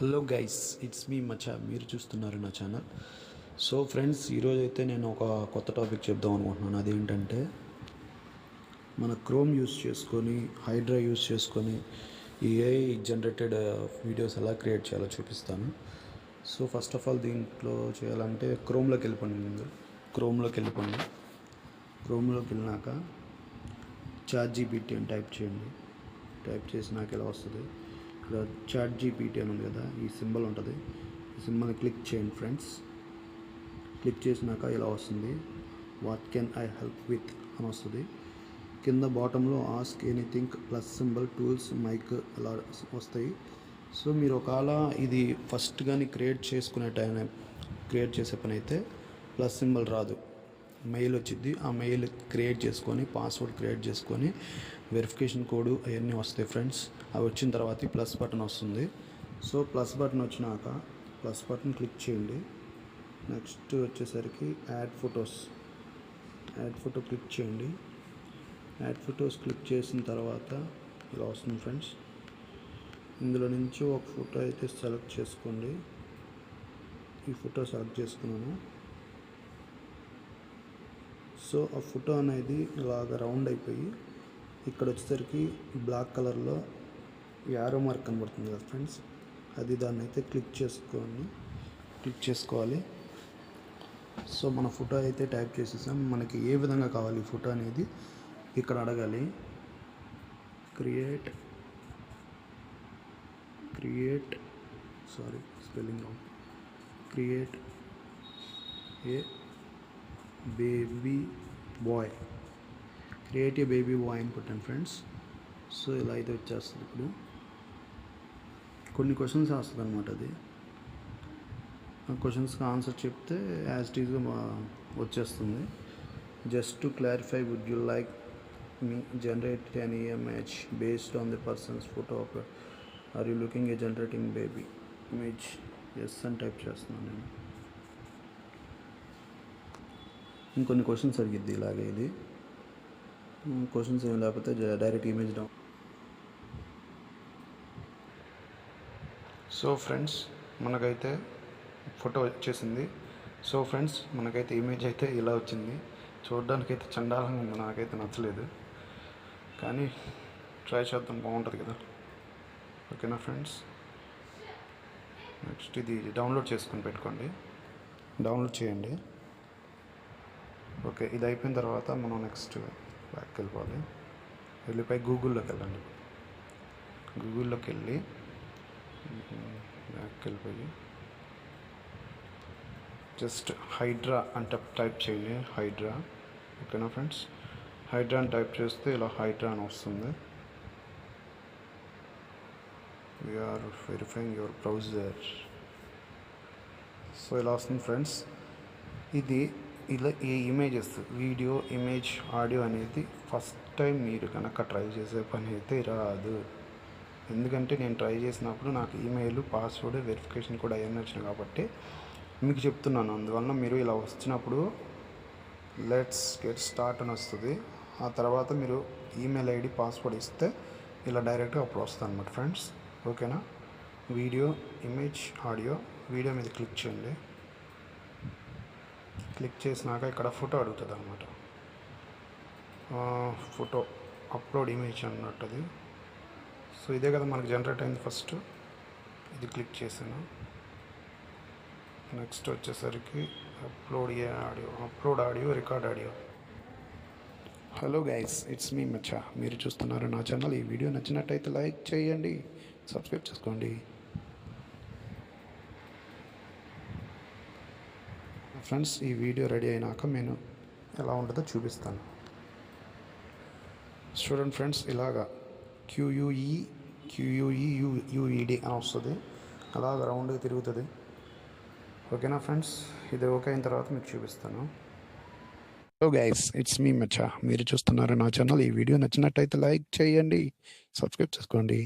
Hello guys it's me Macha మీరు చూస్తున్నారు నా ఛానల్ సో ఫ్రెండ్స్ ఈరోజు అయితే నేను ఒక కొత్త టాపిక్ చెప్దాం అనుకుంటున్నాను. అదేంటంటే మన క్రోమ్ యూస్ చేసుకొని హైడ్రా యూస్ చేసుకొని ఈ ఏఐ జనరేటెడ్ వీడియోస్ ఎలా క్రియేట్ చేయాలో చూపిస్తాను. సో ఫస్ట్ ఆఫ్ ఆల్ దీంట్లో చేయాలంటే క్రోమ్లోకి వెళ్ళిపోండి ముందు. క్రోమ్లోకి వెళ్ళిపోండి. క్రోమ్లోకి వెళ్ళినాక చాట్ జీపీటీ అని టైప్ చేయండి. టైప్ చేసినాక ఎలా వస్తుంది? ఇక్కడ చాట్ జీపీటీ అని ఉంది కదా ఈ సింబల్ ఉంటుంది. ఈ సింబల్ని క్లిక్ చేయండి ఫ్రెండ్స్ క్లిక్ చేసినాక ఇలా వస్తుంది. What can I help with అని వస్తుంది. కింద బాటంలో ask anything plus symbol tools mic అలా వస్తాయి. సో మీరు ఒకవేళ ఇది ఫస్ట్ కానీ క్రియేట్ చేసుకునే టైం క్రియేట్ చేసే పని అయితే ప్లస్ సింబల్ రాదు. మెయిల్ వచ్చింది ఆ మెయిల్ క్రియేట్ చేసుకొని పాస్వర్డ్ క్రియేట్ చేసుకొని వెరిఫికేషన్ కోడ్ అవన్నీ వస్తాయి ఫ్రెండ్స్. అవి వచ్చిన తర్వాత ప్లస్ బటన్ వస్తుంది. సో ప్లస్ బటన్ వచ్చినాక ప్లస్ బటన్ క్లిక్ చేయండి. నెక్స్ట్ వచ్చేసరికి add photos. Add photo click చేయండి. యాడ్ ఫొటోస్ క్లిక్ చేసిన తర్వాత ఇలా వస్తుంది ఫ్రెండ్స్. ఇందులో నుంచి ఒక ఫోటో అయితే సెలెక్ట్ చేసుకోండి. ఈ ఫోటో సెలెక్ట్ చేసుకున్నాను. సో ఆ ఫోటో అనేది ఇలాగ రౌండ్ అయిపోయి ఇక్కడ వచ్చేసరికి బ్లాక్ కలర్లో యారో మార్క్ కనబడుతుంది కదా ఫ్రెండ్స్. అది దాన్ని అయితే క్లిక్ చేసుకోండి క్లిక్ చేసుకోవాలి. సో మన ఫోటో అయితే ట్యాప్ చేసేసాం. మనకి ఏ విధంగా కావాలి ఫోటో అనేది ఇక్కడ అడగాలి. Create create sorry spelling wrong. Create a baby boy create a baby boy అని కొట్టాను ఫ్రెండ్స్ సో ఇలా అయితే వచ్చేస్తుంది ఇప్పుడు. కొన్ని క్వశ్చన్స్ వస్తుంది అనమాట అది. ఆ క్వశ్చన్స్కి ఆన్సర్ చెప్తే యాజ్ టీజ్గా వచ్చేస్తుంది. Just to clarify would you like me generate an image based on the person's photo are you looking a generating baby images అని టైప్ చేస్తున్నాను నేను. ఇంకొన్ని క్వశ్చన్స్ అడిగిద్ది ఇలాగే ఇది. క్వశ్చన్స్ ఏం లేకపోతే direct image down so friends మనకైతే ఫోటో వచ్చేసింది. సో ఫ్రెండ్స్ మనకైతే ఇమేజ్ అయితే ఇలా వచ్చింది. చూడడానికి అయితే చండాలంగా ఉంది. నాకైతే నచ్చలేదు. కానీ ట్రై చేద్దాం. బాగుంటుంది కదా. ఓకేనా ఫ్రెండ్స్ నెక్స్ట్ ఇది డౌన్లోడ్ చేసుకొని పెట్టుకోండి. డౌన్లోడ్ చేయండి. ఓకే ఇది అయిపోయిన తర్వాత మనం నెక్స్ట్ బ్యాక్కి వెళ్ళిపోవాలి. వెళ్ళిపోయి గూగుల్లోకి వెళ్ళండి. గూగుల్లోకి వెళ్ళి బ్యాక్కి వెళ్ళిపోయి జస్ట్ హైడ్రా అంటే టైప్ చేయండి. హైడ్రా ఓకేనా ఫ్రెండ్స్? హైడ్రా అని టైప్ చేస్తే ఇలా హైడ్రా అని వస్తుంది. We're verifying your browser so ఇలా వస్తుంది ఫ్రెండ్స్. ఇది ఇలా ఈ ఇమేజెస్ వీడియో ఇమేజ్ ఆడియో అనేది ఫస్ట్ టైం మీరు కనుక ట్రై చేసే పని అయితే రాదు. ఎందుకంటే నేను ట్రై చేసినప్పుడు నాకు ఈమెయిల్ పాస్వర్డ్ వెరిఫికేషన్ కూడా అవన్నీ వచ్చినాయి కాబట్టి మీకు చెప్తున్నాను. అందువల్ల మీరు ఇలా వచ్చినప్పుడు లెట్స్ గెట్ స్టార్ట్ అని వస్తుంది. ఆ తర్వాత మీరు ఈమెయిల్ ఐడి పాస్వర్డ్ ఇస్తే ఇలా డైరెక్ట్గా అప్పుడు వస్తుంది అనమాట ఫ్రెండ్స్. ఓకేనా? వీడియో ఇమేజ్ ఆడియో వీడియో మీద క్లిక్ చేయండి. క్లిక్ చేసినాక ఇక్కడ ఫోటో అడుగుతుంది అనమాట ఫోటో అప్లోడ్ ఇమేజ్ అన్నట్టుది. సో ఇదే కదా మనకు జనరేట్ అయింది ఫస్ట్. ఇది క్లిక్ చేసాను నెక్స్ట్ వచ్చేసరికి upload a audio upload audio record audio. Hello guys it's me మచ్చా. మీరు చూస్తున్నారు నా ఛానల్. ఈ వీడియో నచ్చినట్టయితే లైక్ చేయండి సబ్స్క్రైబ్ చేసుకోండి. ఫ్రెండ్స్ ఈ వీడియో రెడీ అయినాక నేను ఎలా ఉంటుందో చూపిస్తాను. స్టూడెంట్ ఫ్రెండ్స్ ఇలాగా Q U E Q U E U U E D అని వస్తుంది. అలాగ రౌండ్గా తిరుగుతుంది. ఓకేనా ఫ్రెండ్స్? ఇది ఓకే అయిన తర్వాత మీకు చూపిస్తాను. హలో గైస్ ఇట్స్ మీ మచ్చా మీరు చూస్తున్నారు నా ఛానల్. ఈ వీడియో నచ్చినట్టయితే లైక్ చేయండి సబ్స్క్రైబ్ చేసుకోండి.